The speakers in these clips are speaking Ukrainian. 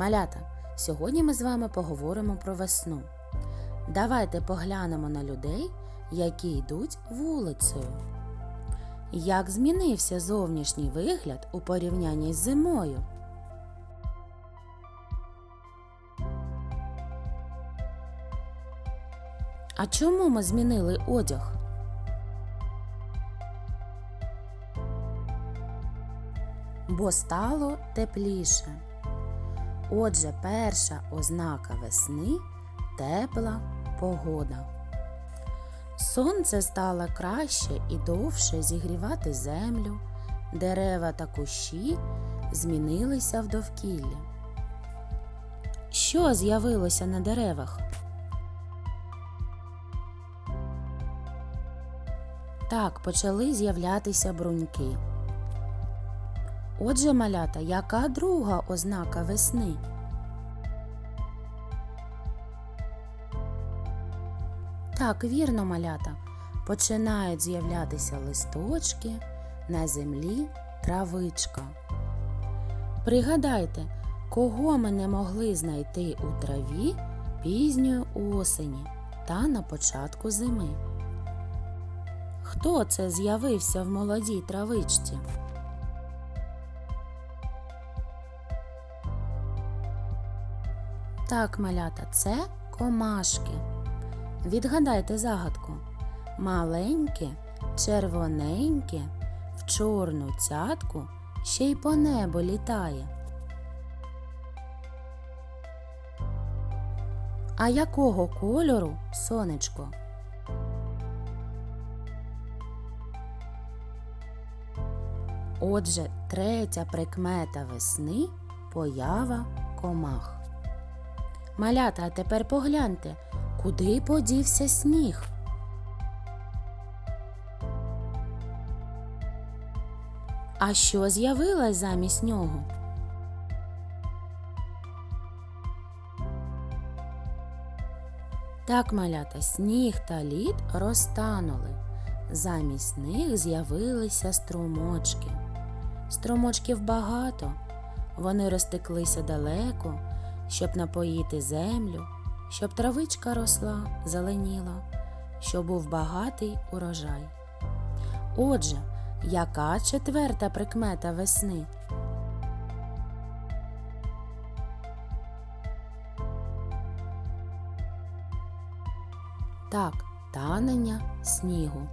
Малята, сьогодні ми з вами поговоримо про весну. Давайте поглянемо на людей, які йдуть вулицею. Як змінився зовнішній вигляд у порівнянні з зимою? А чому ми змінили одяг? Бо стало тепліше. Отже, перша ознака весни тепла погода. Сонце стало краще і довше зігрівати землю, дерева та кущі змінилися в довкіллі. Що з'явилося на деревах? Так, почали з'являтися бруньки. Отже, малята, яка друга ознака весни? Так, вірно, малята. Починають з'являтися листочки, на землі травичка. Пригадайте, кого ми не могли знайти у траві пізньої осені та на початку зими. Хто це з'явився в молодій травичці? Так, малята, це комашки. Відгадайте загадку. Маленьке, червоненьке, в чорну цятку ще й по небу літає. А якого кольору сонечко? Отже, третя прикмета весни поява комах. Малята, а тепер погляньте, куди подівся сніг. А що з'явилось замість нього? Так, малята, сніг та лід розтанули. Замість них з'явилися струмочки. Струмочків багато, вони розтеклися далеко, щоб напоїти землю, щоб травичка росла, зеленіла, щоб був багатий урожай. Отже, яка четверта прикмета весни? Так, танення снігу.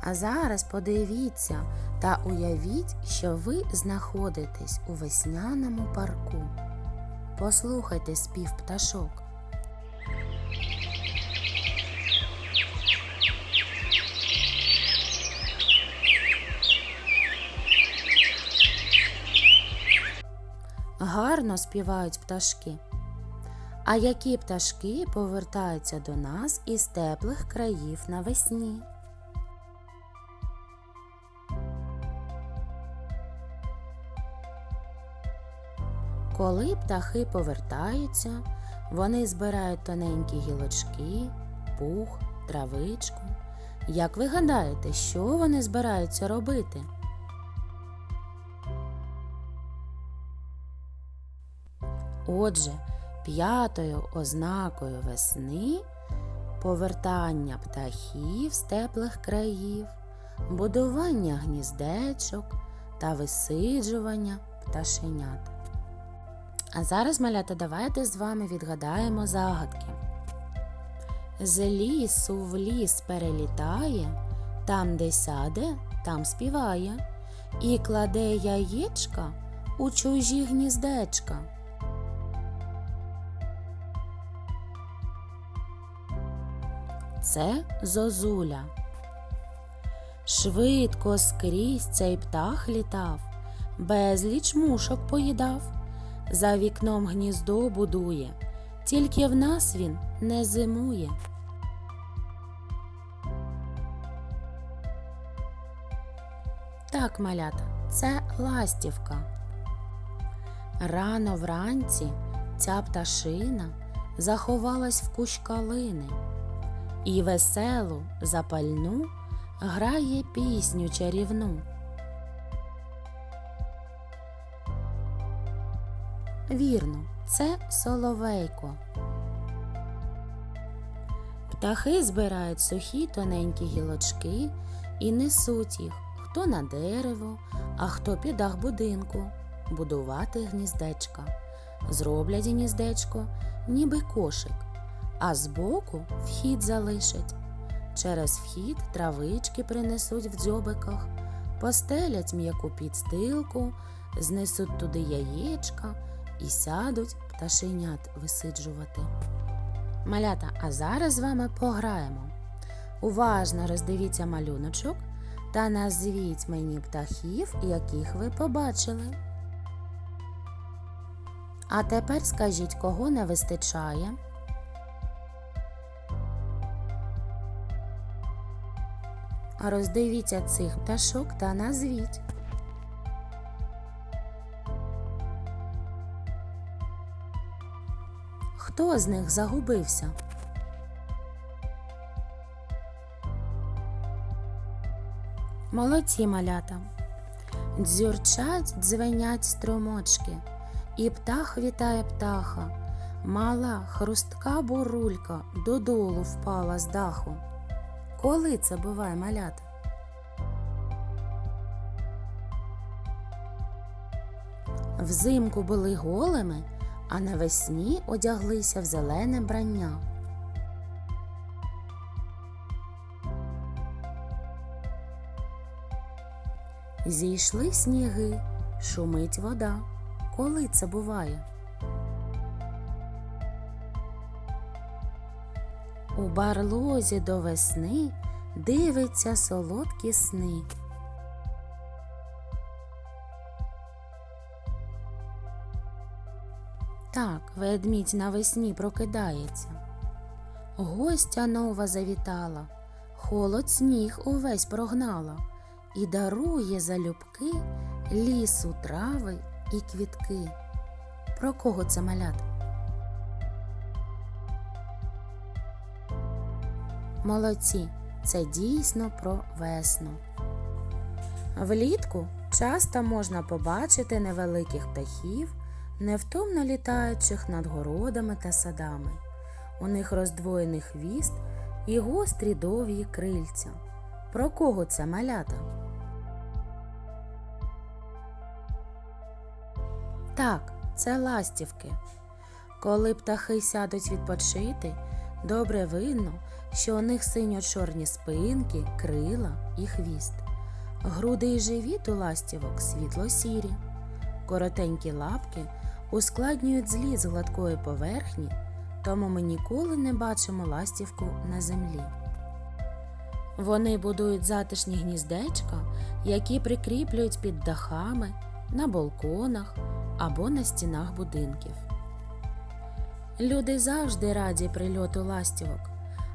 А зараз подивіться та уявіть, що ви знаходитесь у весняному парку. Послухайте спів пташок. Гарно співають пташки. А які пташки повертаються до нас із теплих країв навесні? Коли птахи повертаються, вони збирають тоненькі гілочки, пух, травичку. Як ви гадаєте, що вони збираються робити? Отже, п'ятою ознакою весни повертання птахів з теплих країв, будування гніздечок та висиджування пташенят. А зараз, малята, давайте з вами відгадаємо загадки. З лісу в ліс перелітає, там, де сяде, там співає, і кладе яєчка у чужі гніздечка. Це зозуля. Швидко скрізь цей птах літав, безліч мушок поїдав за вікном гніздо будує, тільки в нас він не зимує. Так, малята, це ластівка. Рано вранці ця пташина заховалась в кущ калини і веселу запальну грає пісню чарівну. Вірно, це соловейко. Птахи збирають сухі тоненькі гілочки і несуть їх хто на дерево, а хто під дах будинку, будувати гніздечка. Зроблять гніздечко, ніби кошик, а збоку вхід залишать. Через вхід травички принесуть в дзьобиках, постелять м'яку підстилку, знесуть туди яєчка і сядуть пташенят висиджувати. Малята, а зараз з вами пограємо. Уважно роздивіться малюночок та назвіть мені птахів, яких ви побачили. А тепер скажіть, кого не вистачає. Роздивіться цих пташок та назвіть. Хто з них загубився? Молодці малята. Дзюрчать, дзвенять струмочки, і птах вітає птаха. Мала хрустка бурулька додолу впала з даху. Коли це буває малята? Взимку були голими, а навесні одяглися в зелене брання. Зійшли сніги, шумить вода. Коли це буває? У барлозі до весни дивиться солодкі сни. Так, ведмідь навесні прокидається. Гостя нова завітала, холод сніг увесь прогнала і дарує залюбки лісу, трави і квітки. Про кого це малята? Молодці, це дійсно про весну. Влітку часто можна побачити невеликих птахів, невтомно літаючих над городами та садами. У них роздвоєний хвіст і гострі довгі крильця. Про кого це малята? Так, це ластівки. Коли птахи сядуть відпочити, добре видно, що у них синьо-чорні спинки, крила і хвіст. Груди і живіт у ластівок світло-сірі. Коротенькі лапки ускладнюють зліт з гладкої поверхні, тому ми ніколи не бачимо ластівку на землі. Вони будують затишні гніздечка, які прикріплюють під дахами, на балконах або на стінах будинків. Люди завжди раді прильоту ластівок,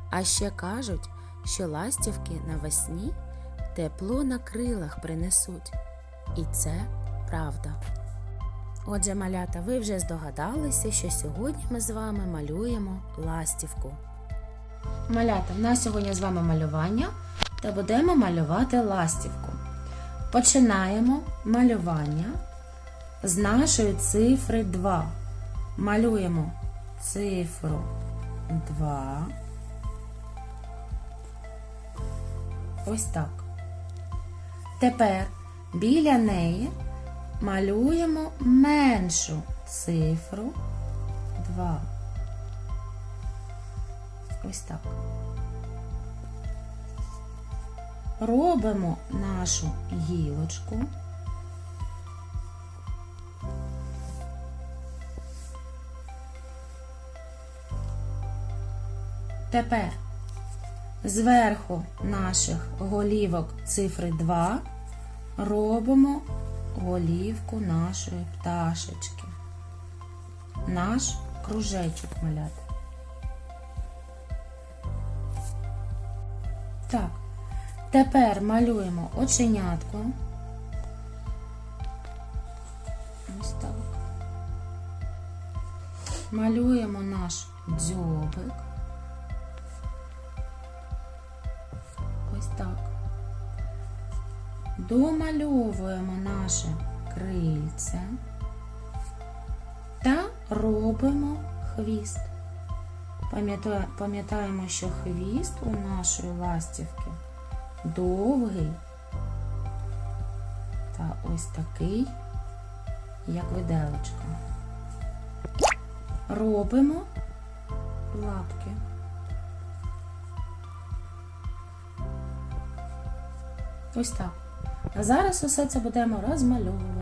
а ще кажуть, що ластівки навесні тепло на крилах принесуть. І це правда. Отже, малята, ви вже здогадалися, що сьогодні ми з вами малюємо ластівку. Малята, в нас сьогодні з вами малювання та будемо малювати ластівку. Починаємо малювання з нашої цифри 2. Малюємо цифру 2. Ось так. Тепер біля неї малюємо меншу цифру 2. Ось так. Робимо нашу гілочку. Тепер зверху наших голівок цифри 2 робимо голівку нашої пташечки. Наш кружечок малята. Так, тепер малюємо оченятко. Ось так. Малюємо наш дзьобик. Ось так. Домальовуємо наше крильце. та робимо хвіст. Пам'ятаємо, що хвіст у нашої ластівки довгий та ось такий, як виделочка. Робимо лапки. Ось так. А зараз усе це будемо розмальовувати.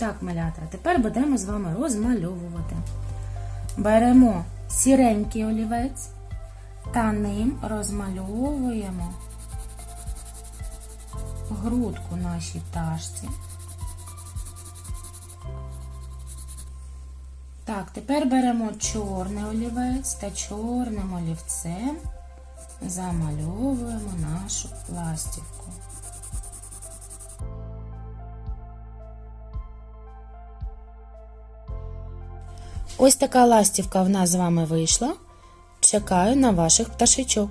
Так, малята, тепер будемо з вами розмальовувати. Беремо сіренький олівець та ним розмальовуємо грудку нашій пташці. Так, тепер беремо чорний олівець та чорним олівцем замальовуємо нашу ластівку. Ось така ластівка в нас з вами вийшла. Чекаю на ваших пташечок.